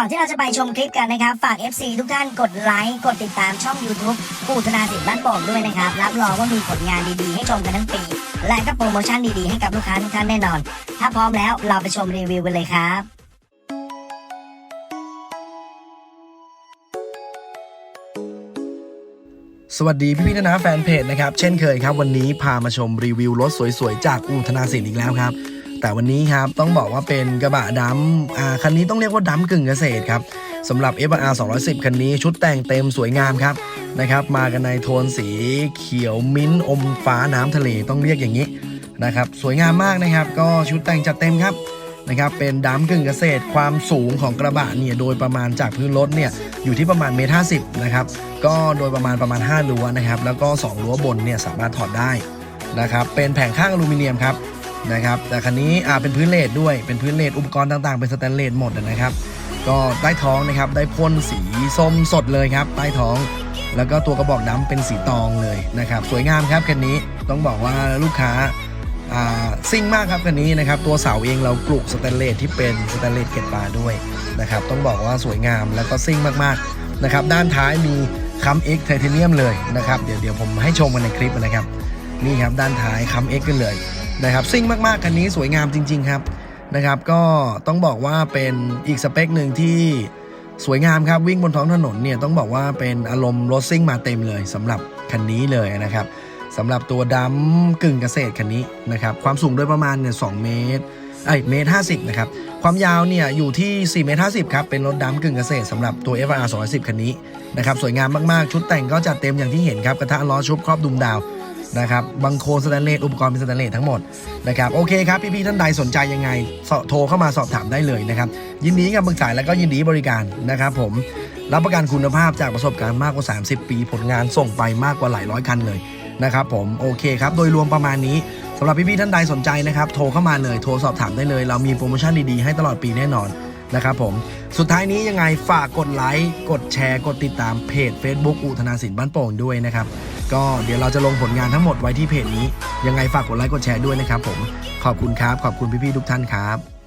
ก่อนที่เราจะไปชมคลิปกันนะครับ ฝาก FC ทุกท่านกดไลค์ กดติดตามช่อง YouTube ปูธนาสินบ้านโป่งด้วยนะครับ รับรองว่ามีผลงานดีๆ ให้ชมกันทั้งปี และก็โปรโมชั่นดีๆ ให้กับลูกค้าทุกท่านแน่นอน ถ้าพร้อมแล้วเราไปชมรีวิวกันเลยครับสวัสดีพี่พี่ๆนะแฟนเพจนะครับ เช่นเคยครับ วันนี้พามาชมรีวิวรถสวยๆ จากอูธนาสินอีกแล้วครับ แต่วันนี้ครับต้องบอกว่าเป็นกระบะดำอ่าคันนี้ต้องเรียกว่าดำกึ่งเกษตรครับสำหรับ f r 210 คันนี้ชุดแต่งเต็มสวยงามครับนะครับ มากันในโทนสีเขียวมิ้นท์อมฟ้าน้ำทะเลต้องเรียกอย่างนี้นะครับสวยงามมากนะครับ ก็ชุดแต่งจัดเต็มครับนะครับเป็นดัมกึ่งเกษตรความสูงของกระบะเนี่ยโดยประมาณจากพื้นรถเนี่ยอยู่ที่ประมาณเมตรห้าสิบนะครับก็โดยประมาณประมาณ5รั้วนะครับแล้วก็ 2 รั้วบนเนี่ยสามารถถอดได้นะครับเป็นแผงข้างอลูมิเนียมครับ นะครับแต่คันนี้อ่าเป็นพื้นเลดด้วยเป็นพื้นเลดอุปกรณ์ต่างๆ เป็นสแตนเลสหมดนะครับ ก็ใต้ท้องนะครับได้พ่นสีส้มสดเลยครับใต้ท้อง แล้วก็ตัวกระบอกดำเป็นสีตองเลยนะครับ สวยงามครับคันนี้ต้องบอกว่าลูกค้าอ่าซิ่งมากครับคันนี้นะครับ ตัวเสาเองเราปลูกสแตนเลสที่เป็นสแตนเลสเกล็ดปลาด้วยนะครับ ต้องบอกว่าสวยงามแล้วก็ซิ่งมากๆนะครับ ด้านท้ายมีคัมเอ็กไทเทเนียมเลยนะครับ เดี๋ยวเดี๋ยวผมให้ชมกันในคลิปนะครับ นี่ครับด้านท้ายคัมเอ็กกันเลยนะครับซิ่งมาก ๆ คันนี้สวยงามจริง ๆ ครับนะครับก็ต้องบอกว่าเป็นอีกสเปคหนึ่งที่สวยงามครับวิ่งบนท้องถนนเนี่ยต้องบอกว่าเป็นอารมณ์รถซิ่งมาเต็มเลยสำหรับคันนี้เลยนะครับสำหรับตัวดำกึ่งเกษตรคันนี้นะครับความสูงโดยประมาณเนี่ยสเมตรไอ้เมตรห้นะครับความยาวเนี่ยอยู่ที่4เมตรห้ครับเป็นรถดำกึ่งเกษตรสำหรับตัว FR 210 คันนี้นะครับสวยงามมาก ๆ ชุดแต่งก็จัดเต็มอย่างที่เห็นครับกระทะล้อชุบครอบดุมดาว นะครับบังโคลนสแตนเลสอุปกรณ์เป็นสแตนเลสทั้งหมดนะครับโอเคครับพี่ๆท่านใดสนใจยังไงสโทรเข้ามาสอบถามได้เลยนะครับยินดีกับปรึกษาแล้วก็ยินดีบริการนะครับผมรับประกันคุณภาพจากประสบการณ์มากกว่า 30 ปี ผลงานส่งไปมากกว่าหลายร้อยคันเลยนะครับผมโอเคครับโดยรวมประมาณนี้สำหรับพี่ๆท่านใดสนใจนะครับโทรเข้ามาเลยโทรสอบถามได้เลย เรามีโปรโมชั่นดีๆให้ตลอดปีแน่นอนนะครับผมสุดท้ายนี้ยังไงฝากกดไลค์กดแชร์ กดติดตามเพจ Facebook อุทนาสินบ้านโป่งด้วยนะครับ ก็เดี๋ยวเราจะลงผลงานทั้งหมดไว้ที่เพจนี้ ยังไงฝากกดไลค์กดแชร์ด้วยนะครับผม ขอบคุณครับ ขอบคุณพี่ๆทุกท่านครับ